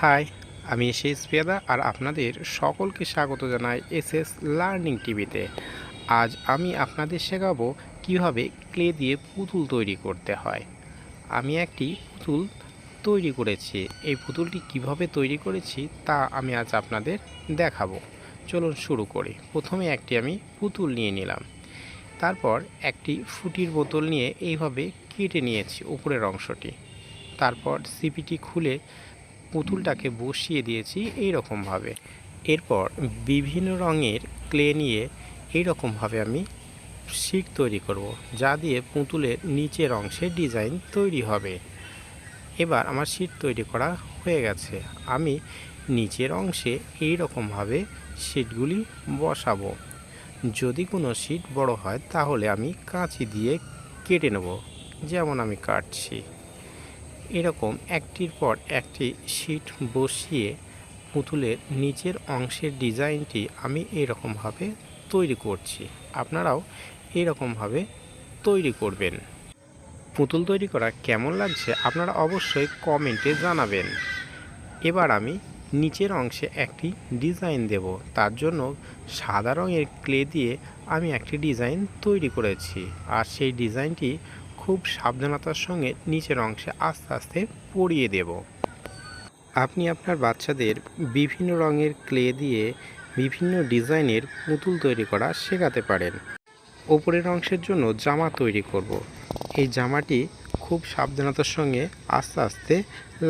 High, আমি essays পেয়াদা আর আপনাদের সকলকে স্বাগত জানাই এস এস লার্নিং টিভিতে। আজ আমি আপনাদের শেখাবো কীভাবে ক্লে দিয়ে পুতুল তৈরি করতে হয়। আমি একটি পুতুল তৈরি করেছি। এই পুতুলটি কীভাবে তৈরি করেছি তা আমি আজ আপনাদের দেখাবো। চলুন শুরু করি। প্রথমে একটি আমি পুতুল নিয়ে নিলাম। তারপর একটি ফুটির বোতল নিয়ে এইভাবে কেটে নিয়েছি উপরের অংশটি। তারপর সিপিটি খুলে পুতুলটাকে বসিয়ে দিয়েছি এই রকমভাবে এরপর বিভিন্ন রঙের ক্লে নিয়ে এই রকমভাবে আমি শিট তৈরি করব, যা দিয়ে পুতুলের নিচের অংশে ডিজাইন তৈরি হবে। এবার আমার শিট তৈরি করা হয়ে গেছে। আমি নিচের অংশে এই রকমভাবে শিটগুলি বসাবো। যদি কোনো শিট বড় হয়, তাহলে আমি কাঁচি দিয়ে কেটে নেব, যেমন আমি কাটছি। এরকম একটির পর একটি শিট বসিয়ে পুতুলের নিচের অংশের ডিজাইনটি আমি এরকমভাবে তৈরি করছি। আপনারাও এরকমভাবে তৈরি করবেন। পুতুল তৈরি করা কেমন লাগছে আপনারা অবশ্যই কমেন্টে জানাবেন। এবার আমি নিচের অংশে একটি ডিজাইন দেব। তার জন্য সাদা রঙের ক্লে দিয়ে আমি একটি ডিজাইন তৈরি করেছি। আর সেই ডিজাইনটি খুব সাবধানতার সঙ্গে নিচের অংশে আস্তে আস্তে পরিয়ে দেব। আপনি আপনার বাচ্চাদের বিভিন্ন রঙের ক্লে দিয়ে বিভিন্ন ডিজাইনের পুতুল তৈরি করা শেখাতে পারেন। ওপরের অংশের জন্য জামা তৈরি করব। এই জামাটি খুব সাবধানতার সঙ্গে আস্তে আস্তে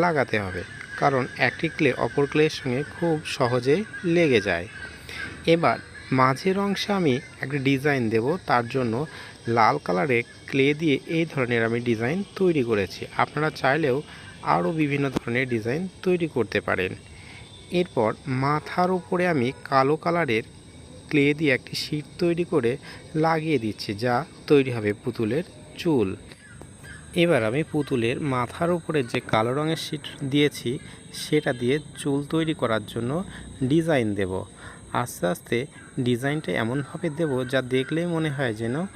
লাগাতে হবে, কারণ একটি ক্লে অপর ক্লের সঙ্গে খুব সহজে লেগে যায়। এবার মাঝের অংশে আমি একটা ডিজাইন দেব, তার জন্য লাল কালারের ক্লে দিয়ে এই ধরনের আমি ডিজাইন তৈরি করেছি। আপনারা চাইলেও আরও বিভিন্ন ধরনের ডিজাইন তৈরি করতে পারেন। এরপর মাথার উপরে আমি কালো কালারের ক্লে দিয়ে একটি শীট তৈরি করে লাগিয়ে দিচ্ছি, যা তৈরি হবে পুতুলের চুল। এবার আমি পুতুলের মাথার উপরে যে কালো রঙের শীট দিয়েছি, সেটা দিয়ে চুল তৈরি করার জন্য ডিজাইন দেব। আস্তে আস্তে ডিজাইনটা এমনভাবে দেব যা দেখলেই মনে হয় যেন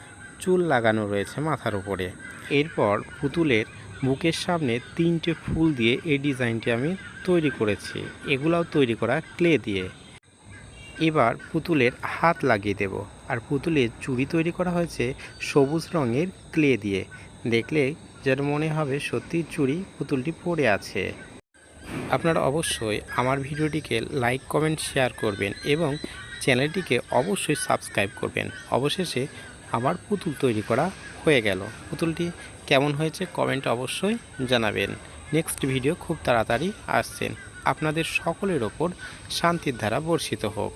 চুল লাগানো রয়েছে মাথার উপরে। এরপর পুতুলের বুকের সামনে তিনটে ফুল দিয়ে এই ডিজাইনটি আমি তৈরি করেছি। এগুলাও তৈরি করা ক্লে দিয়ে। এবার পুতুলের হাত লাগিয়ে দেব। আর পুতুলের চুড়ি তৈরি করা হয়েছে সবুজ রঙের ক্লে দিয়ে। দেখলে যেন মনে হবে সত্যি চুড়ি পুতুলটি পড়ে আছে। আপনারা অবশ্যই আমার ভিডিওটিকে লাইক, কমেন্ট, শেয়ার করবেন এবং চ্যানেলটিকে অবশ্যই সাবস্ক্রাইব করবেন। অবশেষে আমার পুতুল তৈরি করা হয়ে গেল। পুতুলটি কেমন হয়েছে কমেন্ট অবশ্যই জানাবেন। নেক্সট ভিডিও খুব তাড়াতাড়ি আসছেন আপনাদের সকলের ওপর শান্তির ধারা বর্ষিত হোক।